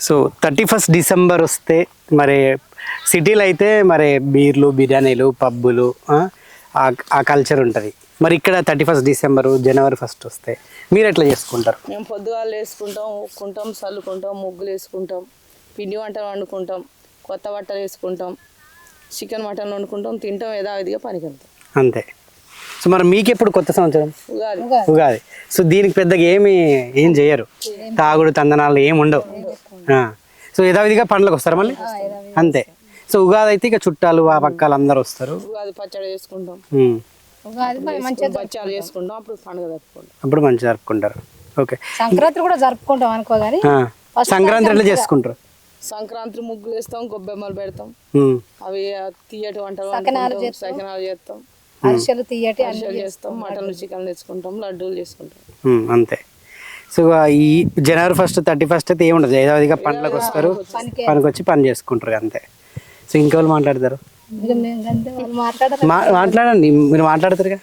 So thirty first December వస్తే మరి సిటీలో అయితే మరి బీర్లు బిర్యానీలు పబ్బులు ఆ, కల్చర్ ఉంటుంది. మరి ఇక్కడ thirty first December January first వస్తే మీరు ఎట్లా చేసుకుంటారు? మేము పొద్దుగాలు వేసుకుంటాం ఊక్కుంటాం చల్లుకుంటాం ముగ్గులు వేసుకుంటాం పిండి వంటలు వండుకుంటాం కొత్త బట్టలు వేసుకుంటాం చికెన్ మటన్ వండుకుంటాం తింటాం యథావిధిగా పనికి వెళ్తాం అంతే. సో మరి మీకు ఎప్పుడు కొత్త సంవత్సరం? ఉగాది. ఉగాది. సో దీనికి పెద్దగా ఏమి ఏం చేయరు. తాగుడు తందనాలు ఏమి ఉండవు. సో యథావిధిగా పండ్లకు వస్తారు మళ్ళీ? అంతే. సో ఉగాది అయితే ఇక చుట్టాలు ఆ పక్కలు అందరు వస్తారు. ఉగాది పచ్చడి చేసుకుంటాం. బచ్చాలు చేసుకుంటాం అప్పుడు పండుగ జరుపుకుంటాం. అప్పుడు మంచిగా జరుపుకుంటారు. ఓకే. సంక్రాంతి కూడా జరుపుకుంటాం అనుకో కానీ ఆ. సంక్రాంతి ఎట్లా చేసుకుంటారు? సంక్రాంతి ముగ్గులు వేస్తాం గొబ్బెమ్మలు పెడతాం. అవి తీయటి వంటలు సకినాలు చేస్తాం. అరిసెలు తీయటి అన్ని అరిసెలు చేస్తాం మటన్ చికెన్ తెచ్చుకుంటాం లడ్డూలు చేసుకుంటాం. అంతే. సో ఈ జనవరి ఫస్ట్ థర్టీ ఫస్ట్ అయితే ఏముండదు. యథావిధిగా పండ్లకు వస్తారు. పనికి. వచ్చి పని చేసుకుంటారు అంతే. సో ఇంకెవరు మాట్లాడతారు? మాట్లాడండి. మీరు మాట్లాడతారుగా?